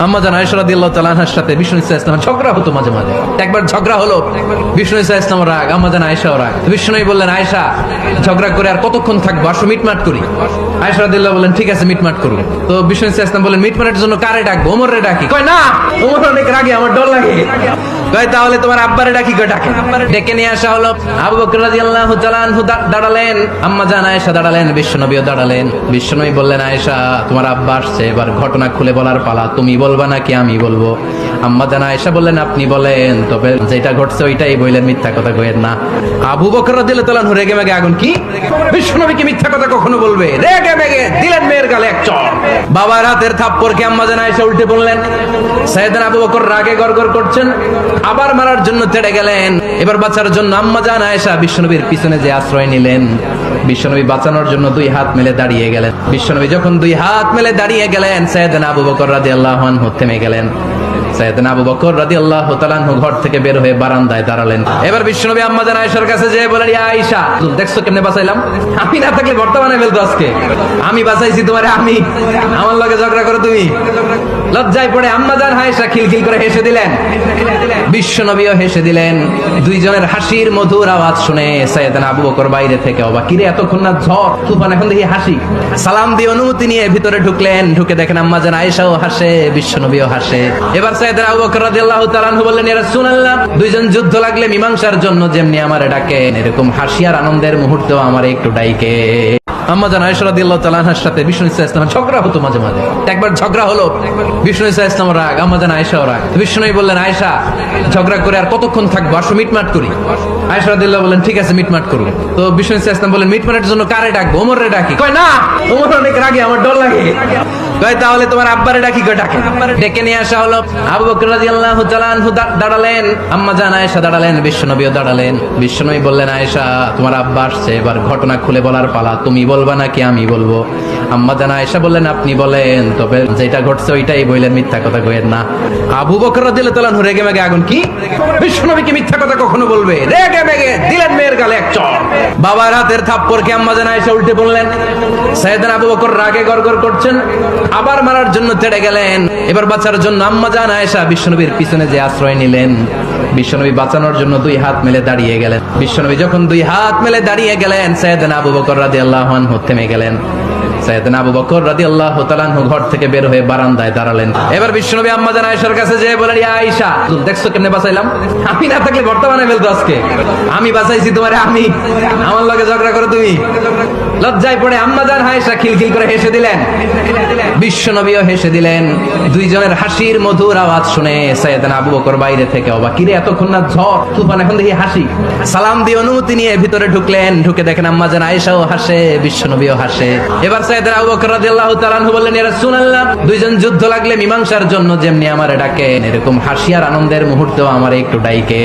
বললেন ঝগড়া করে ডাকবো? ডাকি? না অনেক রাগে, আমার ডর লাগে। তাহলে তোমার আব্বারে ডাকি ডাকে। ডেকে নিয়ে আসা হলো। আবু দাঁড়ালেন। আম্মা জান আয়েশা দাঁড়ালেন বিশ্বনবীও দাঁড়ালেন। বিশ্বনবী বললেন, আয়েশা, তোমার আব্বা আসছে, এবার ঘটনা খুলে বলার পালা, তুমি বলবা নাকি আমি বলব? আম্মা জানা এসে বললেন, আপনি বলেন। তবে যেটা ঘটছে ওইটাই বললেন মিথ্যা কথা কইেন না। আবু বকর দিলে তোলা ধরে গেমে আগুন কি? বিশ্বনবীকে মিথ্যা কথা কখনো বলবে? রেগে মেগে দিলেন মেয়ের গালে এক চড় বাবার হাতের থাপ্পড়কে আম্মা জান আয়েশা উল্টে বললেন সাইয়েদনা আবু বকর রাগে গড়গড় করছেন। আবার মারার জন্য তেড়ে গেলেন। এবার বাঁচার জন্য আম্মা জান আয়েশা বিশ্বনবীর পিছনে যে আশ্রয় নিলেন, বিশ্বনবী বাঁচানোর জন্য দুই হাত মেলে দাঁড়িয়ে গেলেন। বিশ্বনবী যখন দুই হাত মেলে দাঁড়িয়ে গেলেন, সাইয়েদনা আবু বকর রাদিয়াল্লাহু আনহু থেমে গেলেন। লজ্জায় পড়ে আম্মা জান আয়েশা খিলখিল করে হেসে দিলেন। বিশ্বনবীও হেসে দিলেন। দুইজনের হাসির মধুর আওয়াজ শুনে সাইয়েদনা আবু বকর বাইরে থেকে অবাক। কিরে, এতক্ষণ না ঝড়, তুফান, এখন দেখি হাসি। সালাম দিয়ে অনুমতি নিয়ে ভিতরে ঢুকলেন। ঢুকে দেখেন আম্মা জান আয়েশাও হাসে, বিশ্বনবীও হাসে। এবার সাইয়েদনা আবু বকর রাদিয়াল্লাহু তাআলা বললেন দুইজন যুদ্ধ লাগলে মীমাংসার জন্য যেমনি আমারে ডাকেন এরকম হাসিয়ার আনন্দের মুহূর্তেও আমার একটু ডাইকে। তাহলে তোমার আব্বারে ডাকি ডাকে। ডেকে নিয়ে আসা হলো, আবু দাঁড়ালেন, আম্মা জান দাঁড়ালেন বিশ্বনবীও দাঁড়ালেন। বিশ্বনবী বললেন, আয়েশা, তোমার আব্বা আসছে, এবার ঘটনা খুলে বলার পালা, তুমি বলবা নাকি আমি বলব? আম্মা জান আয়েশা বললেন, আপনি বলেন। তবে যেটা ঘটছে ওইটাই বললেন মিথ্যা কথা কইেন না। আবু বকর তাআলা আনহু রেগে মেগে আগুন কি? বিশ্বনবীকে মিথ্যা কথা কখনো বলবে? রেগে মেগে দিলেন মেয়ের গালে এক চড় বাবার হাতের থাপ্পড়কে আম্মা জান আয়েশা উল্টে বললেন, সাইয়েদনা আবু বকর রাগে গড়গড় করছেন, আবার মারার জন্য তেড়ে গেলেন। এবার বাঁচার জন্য আম্মা জান আয়েশা বিশ্বনবীর পিছনে যে আশ্রয় নিলেন। বিশ্বনবী বাঁচানোর জন্য দুই হাত মেলে দাঁড়িয়ে গেলেন। বিশ্বনবী যখন দুই হাত মেলে দাঁড়িয়ে গেলেন সাইয়েদনা আবু বকর রাদিয়াল্লাহু আনহু থেমে গেলেন। আবু বকর আনহু ঘর থেকে বের হয়ে বারান্দায় দাঁড়ালেন। এবার বিশ্বনবী আম্মা জান আয়েশার কাছে যেয়ে বলেন আয়েশা, দেখছ কেমনে বাঁচাইলাম? আমি না থাকলে বর্তমানে ফেলতো আজকে। আমি বাঁচাইছি তোমারে, আমি। আমার লগে ঝগড়া করো তুমি। লজ্জায় পড়ে আম্মা জান আয়েশা খিলখিল করে হেসে দিলেন। বিশ্বনবীও হেসে দিলেন। দুইজনের হাসির মধুর আওয়াজ শুনে সাইয়েদনা আবু বকর বাইরে থেকে অবাক। কিরে, এতক্ষণ না ঝড়, তুফান, এখন দেখি হাসি। সালাম দিয়ে অনুমতি নিয়ে ভিতরে ঢুকলেন। ঢুকে দেখেন আম্মা জান আয়েশাও হাসে, বিশ্বনবীও হাসে। এবার সাইয়েদনা আবু বকর রাদিয়াল্লাহু তাআলা বললেন, ইয়া রাসূলুল্লাহ, দুইজন যুদ্ধ লাগলে মীমাংসার জন্য যেমনি আমারে ডাকেন, এরকম হাসি আর আনন্দের মুহূর্তেও আমারে একটু ডাইকে।